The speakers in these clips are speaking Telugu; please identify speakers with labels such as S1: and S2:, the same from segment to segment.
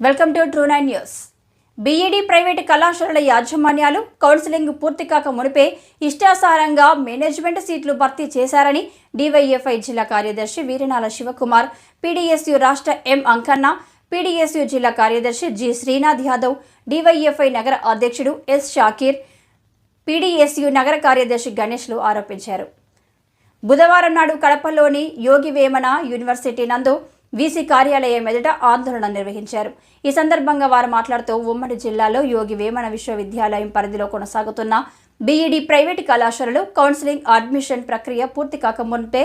S1: Welcome to True Nine News. B Ed private కళాశాలల యాజమాన్యాలు కౌన్సిలింగ్ పూర్తి కాక మునిపే ఇష్టాసారంగా మేనేజ్మెంట్ సీట్లు భర్తీ చేశారని డివైఎఫ్ఐ జిల్లా కార్యదర్శి వీరనాల శివకుమార్ పీడీఎస్యు రాష్ట్ర ఎం అంకన్న పీడీఎస్యు జిల్లా కార్యదర్శి జి శ్రీనాథ్ యాదవ్ డివైఎఫ్ఐ నగర అధ్యక్షుడు ఎస్ షాకీర్ పీడీఎస్యు నగర కార్యదర్శి గణేష్లు ఆరోపించారు. బుధవారం నాడు కడపలోని యోగి వేమన యూనివర్సిటీ నందు వీసీ కార్యాలయం ఎదుట ఆందోళన నిర్వహించారు. ఈ సందర్భంగా వారు మాట్లాడుతూ ఉమ్మడి జిల్లాలో యోగి వేమన విశ్వవిద్యాలయం పరిధిలో కొనసాగుతున్న బీఈడీ ప్రైవేటు కళాశాలలు కౌన్సిలింగ్ అడ్మిషన్ ప్రక్రియ పూర్తి కాకముందే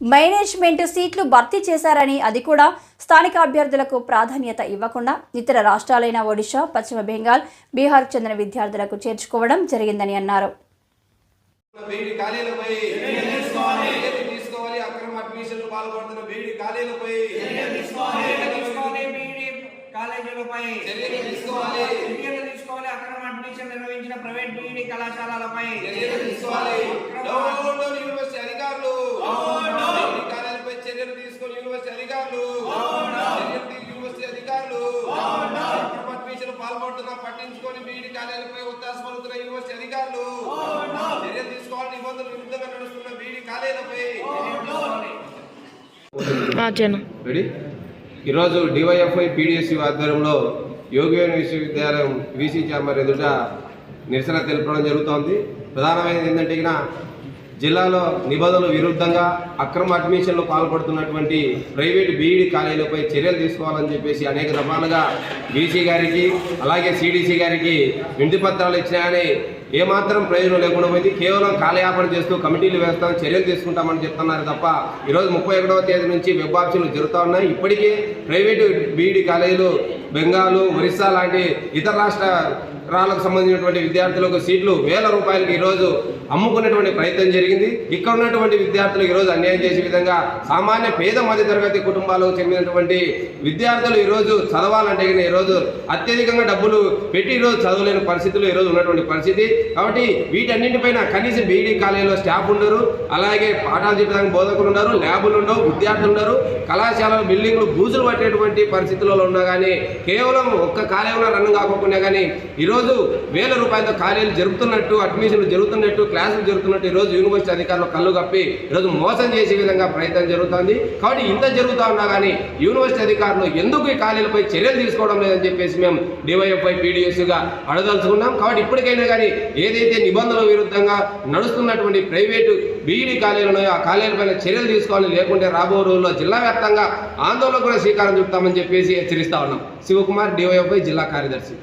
S1: మేనేజ్మెంట్ సీట్లు భర్తీ చేశారని అది కూడా స్థానిక అభ్యర్థులకు ప్రాధాన్యత ఇవ్వకుండా ఇతర రాష్ట్రాలైన ఒడిశా పశ్చిమ బెంగాల్ బీహార్కు చెందిన విద్యార్థులకు చేర్చుకోవడం జరిగిందని అన్నారు.
S2: అడ్మిషన్లు పాల్పడుతున్న బీడి
S3: బీఈడీ కాలేజీలపై.
S2: చర్యలు తీసుకోవాలి.
S3: చర్యలు తీసుకోవాలి. అక్రమ అడ్మిషన్ నిర్వహించిన ప్రైవేట్ బీఈడీ కళాశాలలపై.
S2: చర్యలు తీసుకోవాలి. యూనివర్సిటీ అధికారులు. ఖాళీలపై చర్యలు తీసుకొని యూనివర్సిటీ అధికారులు. యూనివర్సిటీ అధికారులు. అడ్మిషన్ పట్టించుకొని బీడి ఖాళీలపై ఒత్తాస పలుకుతున్న యూనివర్సిటీ అధికారులు. చర్యలు తీసుకోవాలి నిబంధనలు విరుద్ధంగా నడుస్తున్న బీడి ఖాళీలపై
S4: జనం
S5: రెడీ ఈరోజు డివైఎఫ్ఐ పీడిఎస్యు ఆధ్వర్యంలో యోగివేణ విశ్వవిద్యాలయం వీసీ ఛాంబర్ ఎదుట నిరసన తెలపడం జరుగుతోంది. ప్రధానమైనది ఏంటంటే ఇక జిల్లాలో నిబంధనలు విరుద్ధంగా అక్రమ అడ్మిషన్లు పాల్పడుతున్నటువంటి ప్రైవేట్ బీఈడి కాలేజీలపై చర్యలు తీసుకోవాలని చెప్పేసి అనేక దఫాలుగా బీసీ గారికి అలాగే సిడిసి గారికి వినతి పత్రాలు ఇచ్చినాయని ఏమాత్రం ప్రయోజనం లేకుండా పోయింది కేవలం కాలయాపన చేస్తూ కమిటీలు వేస్తాం చర్యలు తీసుకుంటామని చెప్తున్నారు తప్ప ఈరోజు ముప్పై ఒకటవ తేదీ నుంచి వెబ్ ఆప్షన్లు జరుగుతూ ఉన్నాయి. ఇప్పటికే ప్రైవేటు బీఈడి కాలేజీలు బెంగాలు ఒరిస్సా లాంటి ఇతర రాష్ట్ర రాలకు సంబంధించినటువంటి విద్యార్థులకు సీట్లు వేల రూపాయలకి ఈరోజు అమ్ముకునేటువంటి ప్రయత్నం జరిగింది. ఇక్కడ ఉన్నటువంటి విద్యార్థులు ఈరోజు అన్యాయం చేసే విధంగా సామాన్య పేద మధ్యతరగతి కుటుంబాలకు చెందినటువంటి విద్యార్థులు ఈరోజు చదవాలంటే కనుక ఈరోజు అత్యధికంగా డబ్బులు పెట్టి ఈరోజు చదవలేని పరిస్థితులు ఈరోజు ఉన్నటువంటి పరిస్థితి. కాబట్టి వీటన్నింటిపైన కనీసం బీఈడీ కాలేజీలో స్టాఫ్ ఉండరు. అలాగే పాఠాలు చెప్పడానికి బోధకులు ఉన్నారు ల్యాబులు ఉండవు విద్యార్థులు ఉండరు. కళాశాలలు బిల్డింగ్లు బూజులు పట్టేటువంటి పరిస్థితులలో ఉన్నా కానీ కేవలం ఒక్క కాలేజీలో రన్ కాకుండా కానీ ఈరోజు వేల రూపాయలతో కాలేజీలు జరుపుతున్నట్టు అడ్మిషన్లు జరుగుతున్నట్టు క్లాసులు జరుగుతున్నట్టు ఈరోజు యూనివర్సిటీ అధికారులు కళ్ళు కప్పి ఈరోజు మోసం చేసే విధంగా ప్రయత్నం జరుగుతోంది. కాబట్టి ఇంత జరుగుతూ ఉన్నా కానీ యూనివర్సిటీ అధికారులు ఎందుకు ఈ కాలేజీలపై చర్యలు తీసుకోవడం లేదని చెప్పేసి మేము డివైఎఫ్ఐ పీడిఎస్గా అడదలుచుకున్నాం కాబట్టి ఇప్పటికైనా కానీ ఏదైతే నిబంధనల విరుద్ధంగా నడుస్తున్నటువంటి ప్రైవేటు బీఈడీ కాలేజీలు ఉన్నాయో ఆ కాలేజీలపైన చర్యలు తీసుకోవాలి. లేకుంటే రాబో రోజుల్లో జిల్లా వ్యాప్తంగా ఆందోళన కూడా శ్రీకారం చుడతామని చెప్పేసి హెచ్చరిస్తా ఉన్నాం. శివకుమార్ డివైఎఫ్ఐ జిల్లా కార్యదర్శి.